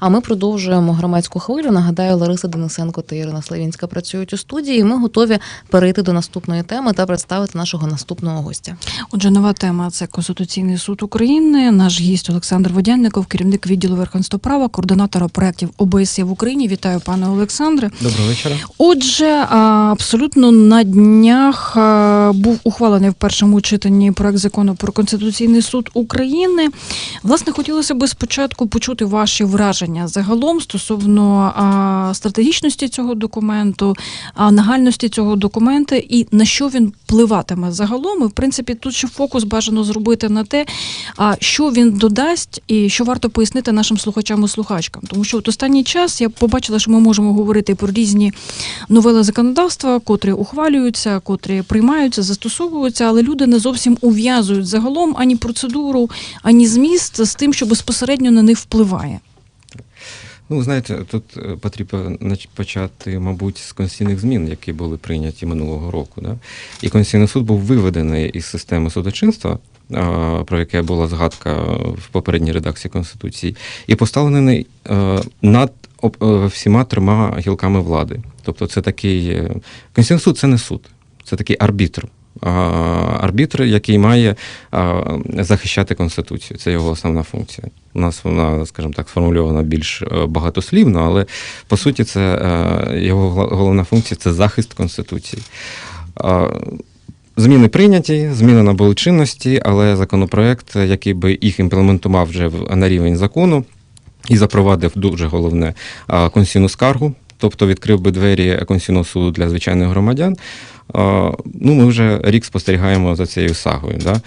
А ми продовжуємо громадську хвилю. Нагадаю, Лариса Денисенко та Ірина Славінська працюють у студії. Ми готові перейти до наступної теми та представити нашого наступного гостя. Отже, нова тема це Конституційний суд України. Наш гість Олександр Водянников, керівник відділу верховенства права, координатора проєктів ОБСЄ в Україні. Вітаю, пане Олександре. Доброго вечора. Отже, абсолютно на днях був ухвалений в першому читанні проект закону про Конституційний суд України. Власне, хотілося би спочатку почути ваші враження загалом стосовно а, стратегічності цього документу, а, нагальності цього документу і на що він впливатиме загалом. І, в принципі, тут ще фокус бажано зробити на те, а що він додасть, і що варто пояснити нашим слухачам і слухачкам. Тому що от останній час я побачила, що ми можемо говорити про різні новели законодавства, котрі ухвалюються, котрі приймаються, застосовуються, але люди не зовсім ув'язують загалом ані процедуру, ані зміст з тим, що безпосередньо на них впливає. Ну, знаєте, тут е, потрібно почати, мабуть, з конституційних змін, які були прийняті минулого року. Да? І Конституційний суд був виведений із системи судочинства, про яке була згадка в попередній редакції Конституції, і поставлений е, над е, всіма трьома гілками влади. Тобто, це такий Конституційний суд це не суд, це такий арбітр. Арбітр, який має захищати конституцію, це його основна функція. У нас вона, скажімо так, сформульована більш е, багатослівно, але по суті, це е, його головна функція це захист конституції. Зміни прийняті, зміни набули чинності, але законопроект, який би їх імплементував вже на рівень закону і запровадив дуже головне конституційну скаргу, тобто відкрив би двері Конституційного суду для звичайних громадян. Ну, ми вже рік спостерігаємо за цією сагою. Да?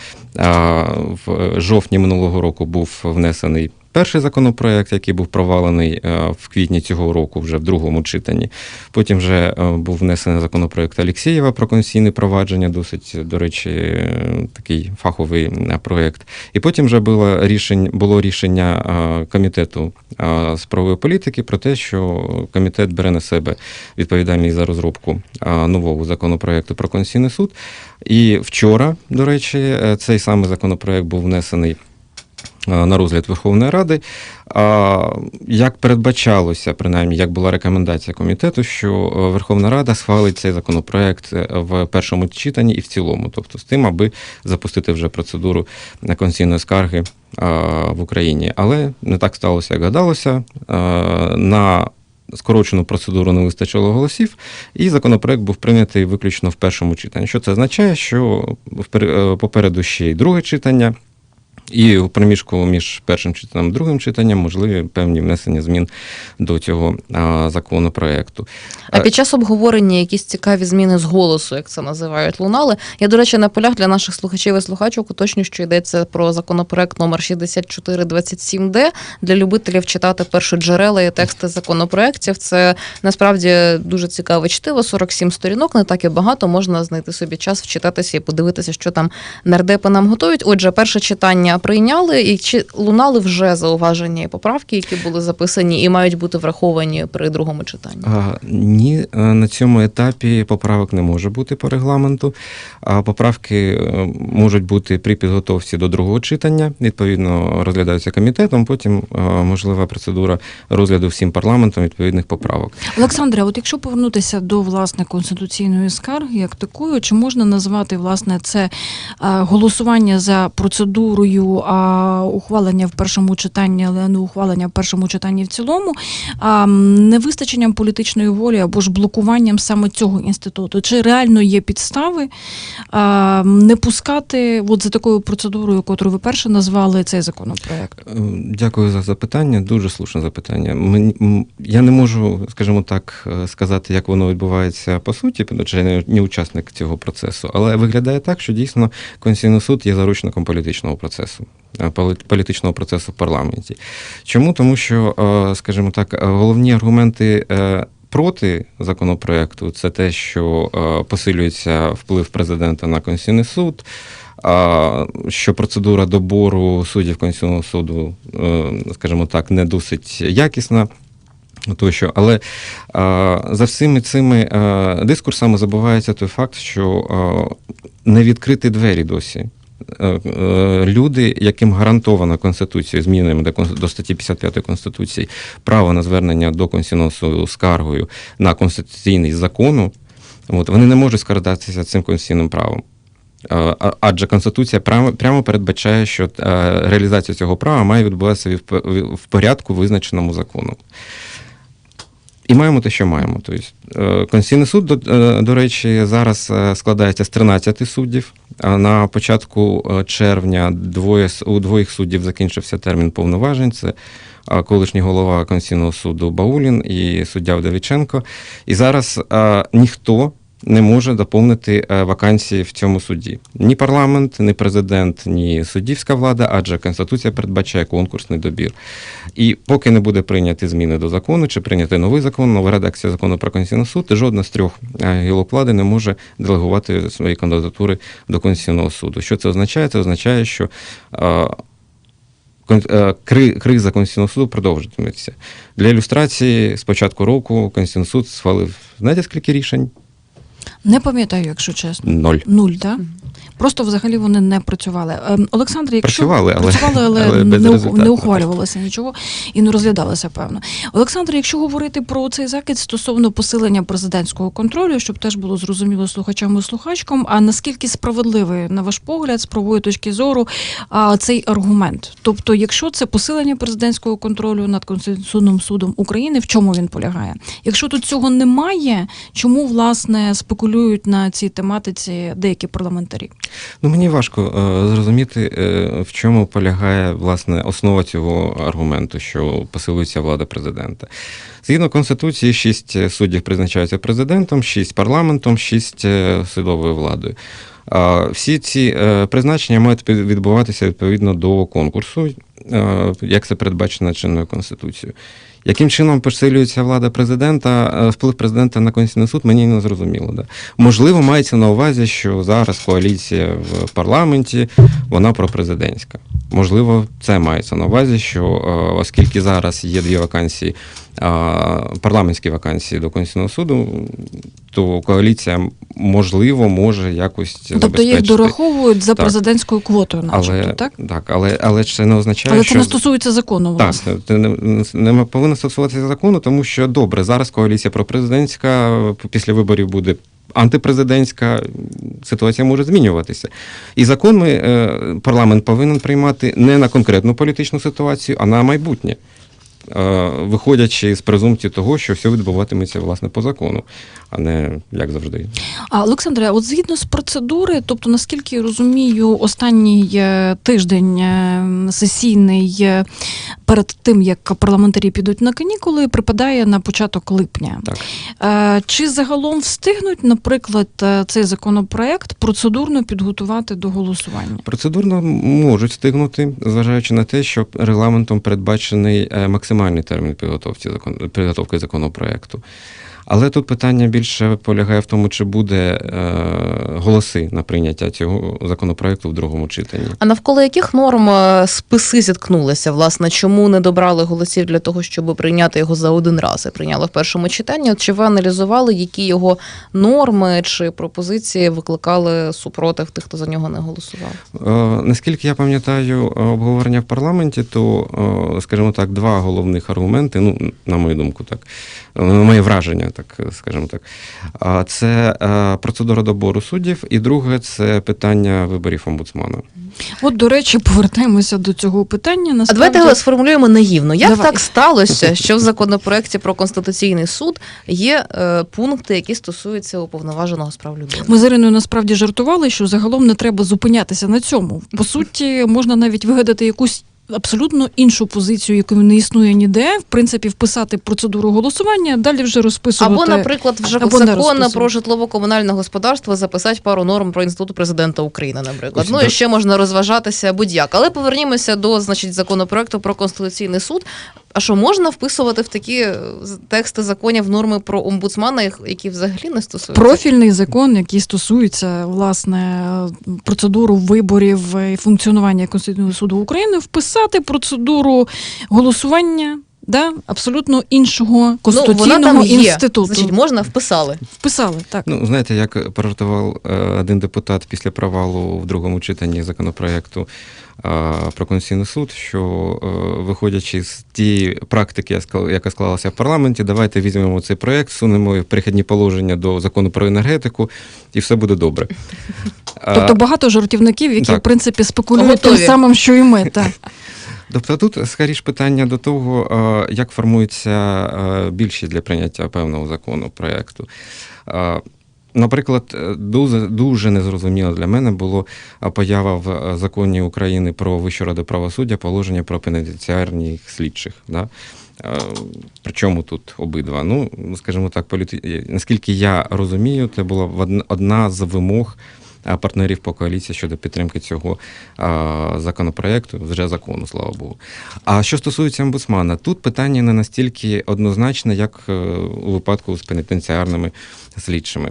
В жовтні минулого року був внесений перший законопроект, який був провалений е, в квітні цього року, вже в другому читанні. Потім вже е, був внесений законопроект Алєксєєва про конституційне провадження, досить, до речі, е, такий фаховий е, проєкт. І потім вже було рішення, було рішення е, комітету е, з правової політики про те, що комітет бере на себе відповідальність за розробку е, нового законопроекту про Конституційний суд. І вчора, до речі, е, цей самий законопроект був внесений е, на розгляд Верховної Ради. Як передбачалося, принаймні, як була рекомендація комітету, що е, Верховна Рада схвалить цей законопроект е, в першому читанні і в цілому, тобто з тим, аби запустити вже процедуру е, конституційної скарги в Україні. Але не так сталося, як гадалося. На скорочену процедуру не вистачило голосів, і законопроект був прийнятий виключно в першому читанні. Що це означає? Що е, попереду ще й друге читання. І у проміжку між першим читанням і другим читанням можливі певні внесення змін до цього законопроекту. А під час обговорення якісь цікаві зміни з голосу, як це називають, лунали. Я, до речі, на полях для наших слухачів і слухачок уточню, що йдеться про законопроект номер 6427Д для любителів читати перші джерела і тексти законопроектів. Це насправді дуже цікаве чтиво, 47 сторінок, не так і багато. Можна знайти собі час вчитатися і подивитися, що там нардепи нам готують. Отже, перше читання прийняли, і чи лунали вже зауваження і поправки, які були записані і мають бути враховані при другому читанні. А, ні, е, на цьому етапі поправок не може бути по регламенту. А поправки е, можуть бути при підготовці до другого читання. Відповідно, розглядаються комітетом. Потім е, можлива процедура розгляду всім парламентом відповідних поправок. Олександре, от якщо повернутися до власне конституційної скарги, як такою, чи можна назвати власне це голосування за процедурою а, ухвалення в першому читанні, але не ухвалення в першому читанні в цілому, а, невистаченням політичної волі або ж блокуванням саме цього інституту? Чи реально є підстави а, не пускати от за такою процедурою, котру ви перше назвали цей законопроект? Е, Дякую за запитання. Дуже слушне запитання. Мені- Я не можу, скажімо так, е, сказати, як воно відбувається по суті, я не- не учасник цього процесу, але виглядає так, що дійсно Конституційний суд є заручником політичного процесу, е, поли- політичного процесу в парламенті. Чому? Тому що, е, скажімо так, е, головні аргументи. е, Проти законопроекту це те, що е, посилюється вплив президента на Конституційний суд, що процедура добору суддів Конституційного суду, е, скажімо так, не досить якісна. Тощо, але за всіми цими дискурсами забувається той факт, що не відкриті двері досі е, е, люди, яким гарантовано Конституцією, змінами до, до статті 55 Конституції, право на звернення до Конституційного скаргою на конституційний закону, от, вони не можуть скористатися цим конституційним правом. Е, Адже Конституція прямо, передбачає, що е, реалізація цього права має відбуватися в порядку, визначеному законом. І маємо те, що маємо. Тобто, е, Конституційний суд, до, е, до речі, зараз е, складається з 13 суддів. А на початку червня двоє, у двоїх суддів закінчився термін повноважень. Це колишній голова Конституційного суду Баулін і суддя Вдовіченко. І зараз ніхто не може доповнити е, вакансії в цьому суді. Ні парламент, ні президент, ні суддівська влада, адже Конституція передбачає конкурсний добір. І поки не буде прийняті зміни до закону, чи прийняти новий закон, нова редакція закону про Конституційний суд, жодна з трьох е, гілок влади не може делегувати свої кандидатури до Конституційного суду. Що це означає? Це означає, що е, криза Конституційного суду продовжуватиметься. Для ілюстрації з початку року Конституційний суд схвалив знаєте скільки рішень? Не пам'ятаю, якщо чесно. Ноль. Нуль, так? Просто взагалі вони не працювали. Ем, Олександр, якщо Працювали, але- працювали, але, але не, не ухвалювалося нічого і не розглядалося, певно. Олександр, якщо говорити про цей закид стосовно посилення президентського контролю, щоб теж було зрозуміло слухачам і слухачкам, а наскільки справедливий, на ваш погляд, з правової точки зору, а, цей аргумент? Тобто, якщо це посилення президентського контролю над Конституційним судом України, в чому він полягає? Якщо тут цього немає, чому власне спекулюють на цій тематиці деякі парламентарі? Ну, мені важко е, зрозуміти, е, в чому полягає власне основа цього аргументу, що посилюється влада президента. Згідно Конституції, шість суддів призначаються президентом, шість парламентом, шість е, судовою владою. А Всі ці е, призначення мають відбуватися відповідно до конкурсу, е, як це передбачено чинною конституцією. Яким чином посилюється влада президента, е, вплив президента на Конституційний суд, мені не зрозуміло. Да. Можливо, мається на увазі, що зараз коаліція в парламенті вона пропрезидентська. Можливо, це мається на увазі, що е, оскільки зараз є дві вакансії, парламентські вакансії до Конституційного суду, то коаліція можливо може якось Тобто їх дораховують за Так. президентською квотою, начебто, але, так? так, але, але це не означає, Але що це не стосується закону, так, власне. це не, не повинно стосуватися закону, тому що добре, зараз коаліція пропрезидентська, після виборів буде антипрезидентська, ситуація може змінюватися. І закон ми, е, парламент повинен приймати не на конкретну політичну ситуацію, а на майбутнє. Виходячи з презумпції того, що все відбуватиметься власне по закону, а не як завжди. А Олександре, от згідно з процедури, тобто наскільки я розумію, останній е, тиждень е, сесійний е, перед тим як парламентарі підуть на канікули, припадає на початок липня. Так. Чи загалом встигнуть, наприклад, цей законопроект процедурно підготувати до голосування? Процедурно можуть встигнути, зважаючи на те, що регламентом передбачений е, максимальний термін підготовки, законопроекту. Але тут питання більше полягає в тому, чи буде е, голоси на прийняття цього законопроекту в другому читанні. А навколо яких норм е, списи зіткнулися? Власне, чому не добрали голосів для того, щоб прийняти його за один раз і прийняли в першому читанні? От Чи ви аналізували, які його норми чи пропозиції викликали супротив тих, хто за нього не голосував? Е, Наскільки я пам'ятаю обговорення в парламенті, то, скажімо так, два головних аргументи, ну, на мою думку, так, на моє враження, так е, скажімо так. А Це е, процедура добору суддів, і друге це питання виборів омбудсмана. От, до речі, повертаємося до цього питання. А Насправді... давайте сформулюємо наївно. Як Давай. так сталося, що в законопроекті про конституційний суд є е, пункти, які стосуються уповноваженого з прав людини? Ми з Іриною насправді жартували, що загалом не треба зупинятися на цьому. По суті, можна навіть вигадати якусь. Абсолютно іншу позицію, яку не існує ніде, в принципі, вписати процедуру голосування, далі вже розписувати. Або, наприклад, вже або закон про житлово-комунальне господарство записати пару норм про інститут президента України, наприклад. Ось, Ну так. і ще можна розважатися будь-як. Але повернімося до значить законопроекту про конституційний суд. А що можна вписувати в такі е, тексти законів норми про омбудсмана, які взагалі не стосуються? профільний закон, який стосується власне процедуру виборів і функціонування Конституційного суду України, вписати процедуру голосування да, абсолютно іншого Ну, вона конституційного там є. інституту. Значить, можна вписали. Вписали, так. Ну, знаєте, як пожартував е, один депутат після провалу в другому читанні законопроекту е, про Конституційний суд, що е, виходячи з тієї практики, яка склалася в парламенті, давайте візьмемо цей проект, сунемо перехідні положення до закону про енергетику, і все буде добре. Тобто багато жартівників, які, так. в принципі, спекулюють тим самим, що і ми. Так. Тобто тут скоріш питання до того, е, як формується е, більшість для прийняття певного закону проєкту. Е, Наприклад, дуже, дуже незрозуміло для мене було поява в законі України про Вищу раду правосуддя положення про пенітенціарних слідчих. Да? Причому тут обидва? Ну, скажімо так, політи... наскільки я розумію, це була одна- з вимог партнерів по коаліції щодо підтримки цього законопроекту, вже закону, слава Богу. А що стосується омбудсмана, тут питання не настільки однозначне, як е, у випадку з пенітенціарними слідчими.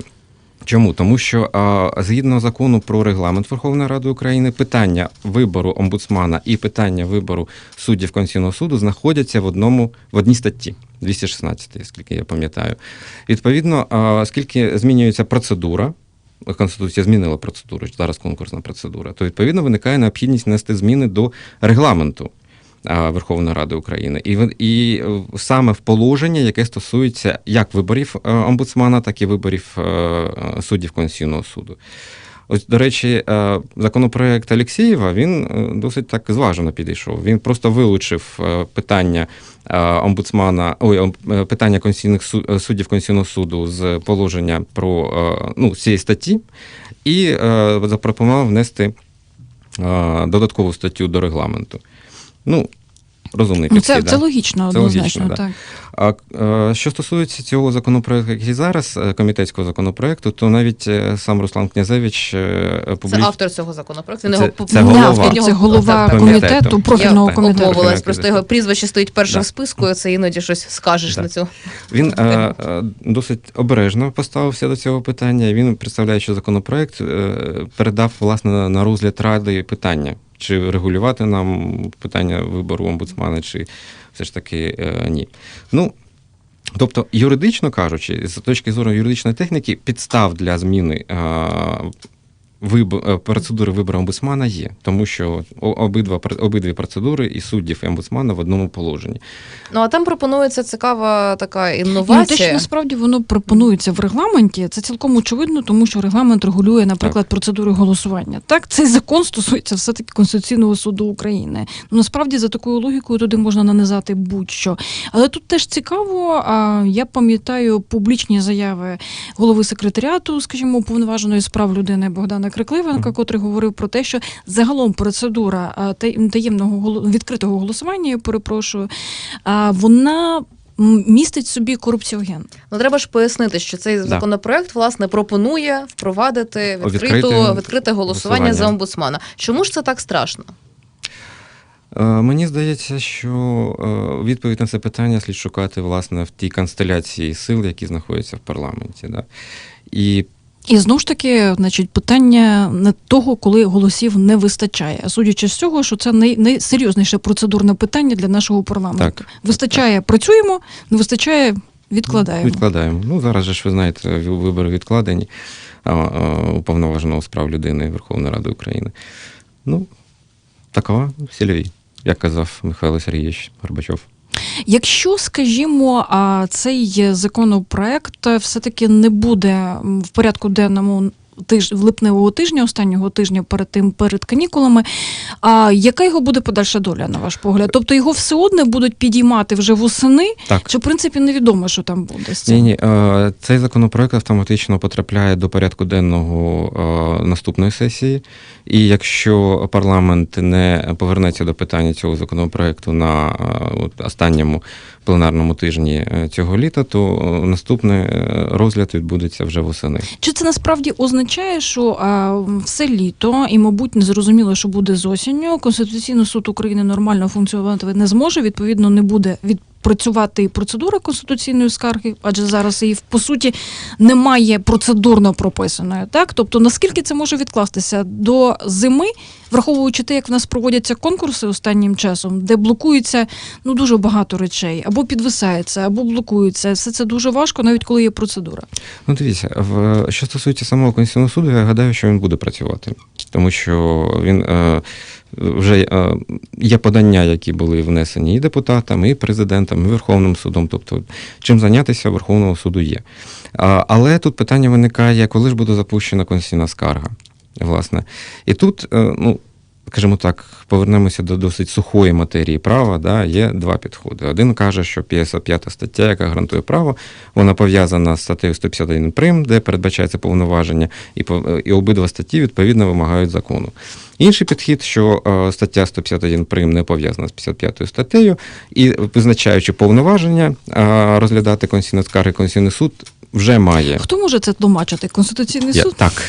Чому? Тому що згідно закону про регламент Верховної Ради України, питання вибору омбудсмана і питання вибору суддів Конституційного суду знаходяться в одному в одній статті 216, скільки я пам'ятаю. Відповідно, оскільки змінюється процедура. Конституція змінила процедуру, зараз конкурсна процедура, то відповідно виникає необхідність внести зміни до регламенту Верховної Ради України. І, і е, саме в положення, яке стосується як виборів е, омбудсмана, так і виборів е, суддів Конституційного суду. Ось, до речі, е, законопроект Алєксєєва він е, досить так зважено підійшов. Він просто вилучив е, питання омбудсмана, ой, питання конституційних су- суддів Конституційного суду з положення про ну, цієї статті і запропонував внести додаткову статтю до регламенту. Ну, розумний Ну, підхід. це, да. це логічно, Це однозначно. логічно, да. так. А е, що стосується цього законопроекту, який зараз, е, комітетського законопроекту, то навіть е, сам Руслан Князевич е, Це автор цього законопроекту. Він Це- його це голова. від Це голова комітету. комітету, профільного Я комітету. Обмовилась, Комітету. просто його прізвище стоїть першим Да. в списку, і це іноді щось скажеш Да. на цю. Він е, досить обережно поставився до цього питання. Він, представляючи законопроект, передав власне на розгляд ради питання, чи регулювати нам питання вибору омбудсмана, чи все ж таки е, ні. Ну, тобто, юридично кажучи, з точки зору юридичної техніки, підстав для зміни. Виб- е, Процедури вибору омбудсмана є, тому що обидва пр- обидві процедури і суддів і омбудсмана в одному положенні. Ну а там пропонується цікава така Ну, те, що насправді воно пропонується в регламенті, це цілком очевидно, тому що регламент регулює, наприклад, процедури голосування. Так, цей закон стосується все-таки Конституційного суду України. Ну насправді за такою логікою туди можна нанизати будь-що. Але тут теж цікаво. А я пам'ятаю публічні заяви голови секретаріату, скажімо, уповноваженої з прав людини Богдана Крикливенка, котрий говорив про те, що загалом процедура таємного відкритого голосування, я перепрошую, вона містить собі корупціоген. Ну треба ж пояснити, що цей Да. законопроект власне пропонує впровадити відкриту, Відкрите відкрите голосування голосування. за омбудсмана. Чому ж це так страшно? Е, Мені здається, що е, відповідь на це питання слід шукати власне в тій констеляції сил, які знаходяться в парламенті. Да? І І знову ж таки, значить, питання не того, коли голосів не вистачає. А судячи з цього, що це най- найсерйозніше процедурне питання для нашого парламенту. так, Вистачає, працюємо, не вистачає, відкладаємо. відкладаємо. Ну зараз же ж ви знаєте, вибори відкладені уповноваженого з прав людини Верховної Ради України. Ну, такова сільові, як казав Михайло Сергійович Горбачов. Якщо, скажімо, цей законопроект все-таки не буде в порядку денному тиж, липневого тижня, останнього тижня перед тим перед канікулами, а яка його буде подальша доля, на ваш погляд? Тобто його все одно будуть підіймати вже восени, Так. чи в принципі невідомо, що там буде з цим? Ні, ні, е, цей законопроект автоматично потрапляє до порядку денного е, наступної сесії. І якщо парламент не повернеться до питання цього законопроекту на е, останньому пленарному тижні е, цього літа, то е, наступний е, розгляд відбудеться вже восени. Чи це насправді означає, що все літо, і, мабуть, не зрозуміло, що буде з осінню, Конституційний суд України нормально функціонувати не зможе, відповідно, не буде від працювати і процедура конституційної скарги, адже зараз її по суті немає процедурно прописаної. Так, тобто наскільки це може відкластися до зими, враховуючи те, як в нас проводяться конкурси останнім часом, де блокується ну дуже багато речей, або підвисається, або блокується. Все це дуже важко, навіть коли є процедура. Ну, дивіться, в що стосується самого Конституційного суду, я гадаю, що він буде працювати, тому що він е, вже е, є подання, які були внесені і депутатами, і президентом, і Верховним судом. Тобто, чим зайнятися Верховного суду є. Але тут питання виникає, коли ж буде запущена конституційна скарга. Власне. І тут, е, ну, скажімо так, повернемося до досить сухої матерії права. Да, є два підходи. Один каже, що 55 стаття, яка гарантує право, вона пов'язана з статтею 151 прим, де передбачається повноваження, і, і обидва статті відповідно вимагають закону. Інший підхід, що е, стаття 151 прим не пов'язана з 55 статтею, і визначаючи повноваження е, розглядати конституційні скарги, Конституційний суд вже має. Хто може це тлумачити? Конституційний Я- суд так,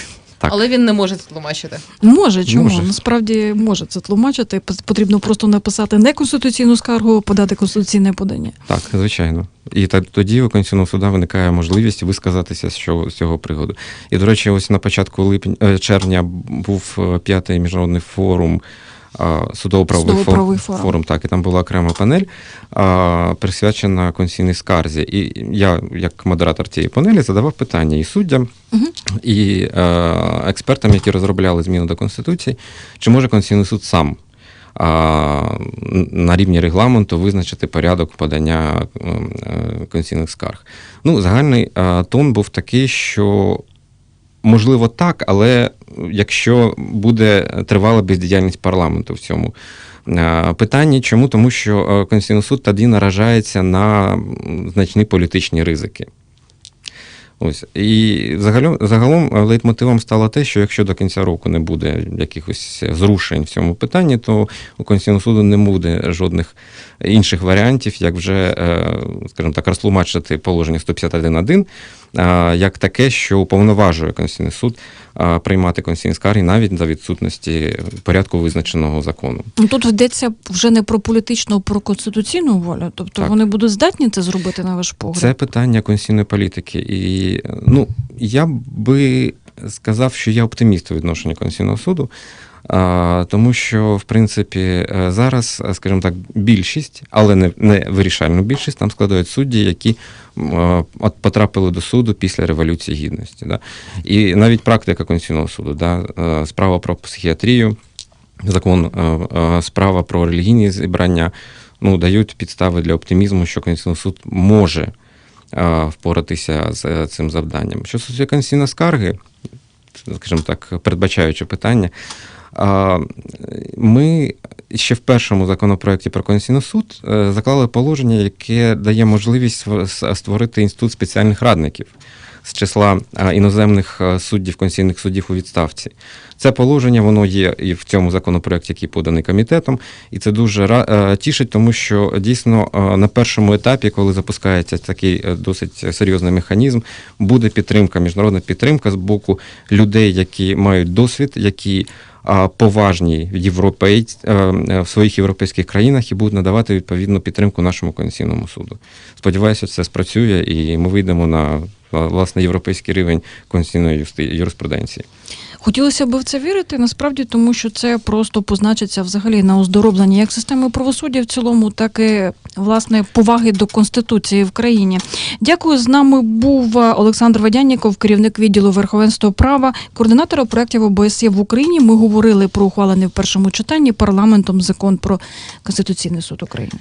так. Але він не може це тлумачити. Може, чому Може. насправді може це тлумачити. Потрібно просто написати не конституційну скаргу, а подати конституційне подання. Так, звичайно. І та- тоді у Конституційного суду виникає можливість висказатися з цього, з цього приводу. І, до речі, ось на початку липня, е, червня був е, п'ятий міжнародний форум. Судово-правовий Судово-правовий форум, форум. так, і там була окрема панель, присвячена конституційній скарзі. І я, як модератор цієї панелі, задавав питання і суддям, Мгм. і е, експертам, які розробляли зміни до Конституції, чи може Конституційний суд сам а, на рівні регламенту визначити порядок подання е, е, конституційних скарг. Ну, загальний е, тон був такий, що можливо так, але якщо буде тривала бездіяльність парламенту в цьому. е, Питанні чому? Тому що е, Конституційний суд тоді наражається на значні політичні ризики. Ось. І загалом, загалом е, лейтмотивом стало те, що якщо до кінця року не буде якихось зрушень в цьому питанні, то у Конституційного суду не буде жодних інших варіантів, як вже, е, скажімо так, розтлумачити положення 151.1 е, як таке, що уповноважує Конституційний суд е, приймати конституційні скарги навіть за відсутності порядку визначеного закону. Ну тут йдеться вже не про політичну, а про конституційну волю. Тобто Так. вони будуть здатні це зробити на ваш погляд. Це питання конституційної політики. І ну, я би сказав, що я оптиміст у відношенні Конституційного суду, тому що, в принципі, е, зараз, е, скажімо так, більшість, але не, не вирішальну більшість, там складають судді, які е, от потрапили до суду після Революції Гідності. Да? І навіть практика Конституційного суду, да? справа про психіатрію, закон, справа про релігійні зібрання ну, дають підстави для оптимізму, що Конституційний суд може впоратися з цим завданням. Що стосується конституційної скарги, скажімо так, передбачаючи питання, ми ще в першому законопроекті про Конституційний суд е, заклали положення, яке дає можливість створити інститут спеціальних радників з числа іноземних суддів конституційних суддів у відставці. Це положення воно є і в цьому законопроекті, який поданий комітетом, і це дуже е, тішить, тому що дійсно е, на першому етапі, коли запускається такий е, досить серйозний механізм, буде підтримка, міжнародна підтримка з боку людей, які мають досвід, які поважні європейці е, е, в своїх європейських країнах і будуть надавати відповідну підтримку нашому конституційному суду. Сподіваюся, це спрацює, і ми вийдемо на власне європейський рівень конституційної юриспруденції. Хотілося б в це вірити, насправді, тому що це просто позначиться взагалі на оздоробленні як системи правосуддя в цілому, так і власне поваги до конституції в країні. Дякую. З нами був Олександр Вадянніков, керівник відділу верховенства права, координатора проєктів ОБСЄ в Україні. Ми говорили про ухвалений в першому читанні парламентом закон про конституційний суд України.